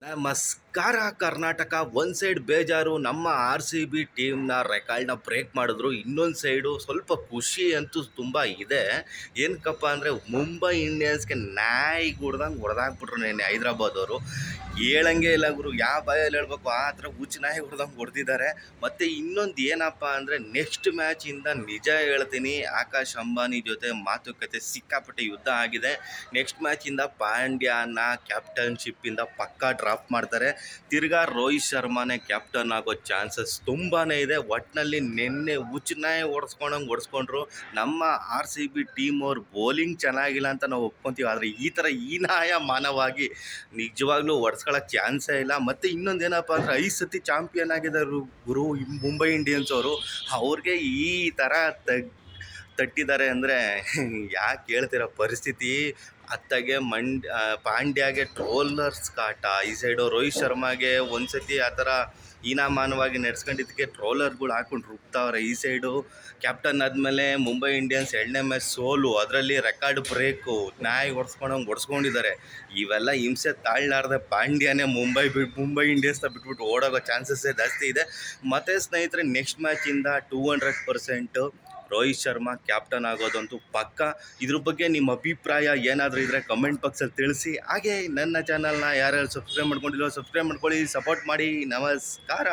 Namaskar. ನಮಸ್ಕಾರ ಕರ್ನಾಟಕ, ಒಂದು side ಬೇಜಾರು, ನಮ್ಮ ಆರ್ ಸಿ ಬಿ ಟೀಮ್ನ ರೆಕಾರ್ಡ್ನ ಬ್ರೇಕ್ ಮಾಡಿದ್ರು, ಇನ್ನೊಂದು ಸೈಡು ಸ್ವಲ್ಪ ಖುಷಿ ಅಂತೂ ತುಂಬ ಇದೆ. ಏನಕ್ಕಪ್ಪ ಅಂದರೆ, ಮುಂಬೈ ಇಂಡಿಯನ್ಸ್ಗೆ ನಾಯಿ ಹೊಡ್ದಂಗೆ ಹೊಡೆದಾಕ್ಬಿಟ್ರು ಹೈದ್ರಾಬಾದ್ ಅವರು ಹೇಳಂಗೆ ಇಲ್ಲ ಗುರು, ಯಾವ ಬಾಯಲ್ಲಿ ಹೇಳ್ಬೇಕು, ಆ ಥರ ಹುಚ್ಚು ನಾಯಿ ಹೊಡೆದಂಗೆ ಹೊಡೆದಿದ್ದಾರೆ. ಮತ್ತು ಇನ್ನೊಂದು ಏನಪ್ಪ ಅಂದರೆ ನೆಕ್ಸ್ಟ್ ಮ್ಯಾಚಿಂದ ನಿಜ ಹೇಳ್ತೀನಿ, ಆಕಾಶ್ ಅಂಬಾನಿ ಜೊತೆ ಮಾತುಕತೆ ಸಿಕ್ಕಾಪಟ್ಟೆ ಯುದ್ಧ ಆಗಿದೆ. ನೆಕ್ಸ್ಟ್ ಮ್ಯಾಚಿಂದ ಪಾಂಡ್ಯನ ಕ್ಯಾಪ್ಟನ್ಶಿಪ್ಪಿಂದ ಪಕ್ಕಾ ಡ್ರಾಪ್ ಮಾಡ್ತಾರೆ. ತಿರ್ಗಾ ರೋಹಿತ್ ಶರ್ಮಾನೇ ಕ್ಯಾಪ್ಟನ್ ಆಗೋ ಚಾನ್ಸಸ್ ತುಂಬಾ ಇದೆ. ಒಟ್ಟಿನಲ್ಲಿ ನಿನ್ನೆ ಉಚ್ಚನೇ ಓಡಿಸ್ಕೊಂಡಂಗೆ ಓಡಿಸ್ಕೊಂಡ್ರು. ನಮ್ಮ ಆರ್ ಸಿ ಬಿ ಟೀಮ್ ಅವ್ರು ಬೌಲಿಂಗ್ ಚೆನ್ನಾಗಿಲ್ಲ ಅಂತ ನಾವು ಒಪ್ಕೊತೀವಿ. ಆದರೆ ಈ ಥರ ಹೀನಾಯ ಮಾನವಾಗಿ ನಿಜವಾಗ್ಲೂ ಹೊಡ್ಸ್ಕೊಳಕ್ಕೆ ಚಾನ್ಸೇ ಇಲ್ಲ. ಮತ್ತು ಇನ್ನೊಂದು ಏನಪ್ಪ ಅಂದರೆ ಐದು ಸತಿ ಚಾಂಪಿಯನ್ ಆಗಿದ್ದಾರೆ ಗುರು ಮುಂಬೈ ಇಂಡಿಯನ್ಸ್ ಅವರು, ಅವ್ರಿಗೆ ಈ ಥರ ತಗ್ ತಟ್ಟಿದ್ದಾರೆ ಅಂದರೆ ಯಾಕೆ ಹೇಳ್ತಿರೋ ಪರಿಸ್ಥಿತಿ? ಅತ್ತಗೆ ಮಂಡ್ ಪಾಂಡ್ಯಾಗೆ ಟ್ರೋಲರ್ಸ್ ಕಾಟ. ಈ ಸೈಡು ರೋಹಿತ್ ಶರ್ಮಾಗೆ ಒಂದು ಸತಿ ಆ ಥರ ಹೀನಾಮಾನವಾಗಿ ನಡೆಸ್ಕೊಂಡಿದ್ದಕ್ಕೆ ಟ್ರೋಲರ್ಗಳು ಹಾಕೊಂಡು ರುಬ್ತಾವ್ರೆ. ಈ ಸೈಡು ಕ್ಯಾಪ್ಟನ್ ಆದಮೇಲೆ ಮುಂಬೈ ಇಂಡಿಯನ್ಸ್ ಎರಡನೇ ಮ್ಯಾಚ್ ಸೋಲು. ಅದರಲ್ಲಿ ರೆಕಾರ್ಡ್ ಬ್ರೇಕು ನಾಯಿ ಹೊಡ್ಸ್ಕೊಂಡಂಗೆ ಹೊಡ್ಸ್ಕೊಂಡಿದ್ದಾರೆ ಇವೆಲ್ಲ ಹಿಂಸೆ ತಾಳ್ಲಾರ್ದೆ ಪಾಂಡ್ಯನೇ ಮುಂಬೈ ಬಿಟ್ಟು ಮುಂಬೈ ಇಂಡಿಯನ್ಸ್ನ ಬಿಟ್ಬಿಟ್ಟು ಓಡೋಗೋ ಚಾನ್ಸಸ್ಸೇ ಜಾಸ್ತಿ ಇದೆ. ಮತ್ತು ಸ್ನೇಹಿತರೆ next ಮ್ಯಾಚಿಂದ two hundred percent Rohit Sharma captain ಆಗೋದಂತೂ ಪಕ್ಕ. ಇದ್ರ ಬಗ್ಗೆ ನಿಮ್ಮ ಅಭಿಪ್ರಾಯ ಏನಾದರೂ ಇದ್ದರೆ ಕಮೆಂಟ್ ಬಾಕ್ಸಲ್ಲಿ ತಿಳಿಸಿ. ಹಾಗೆ ನನ್ನ ಚಾನಲ್ನ ಯಾರ್ಯಾರು ಸಬ್ಸ್ಕ್ರೈಬ್ ಮಾಡ್ಕೊಂಡಿಲ್ಲ ಸಬ್ಸ್ಕ್ರೈಬ್ ಮಾಡ್ಕೊಳ್ಳಿ ಸಪೋರ್ಟ್ ಮಾಡಿ. ನಮಸ್ಕಾರ.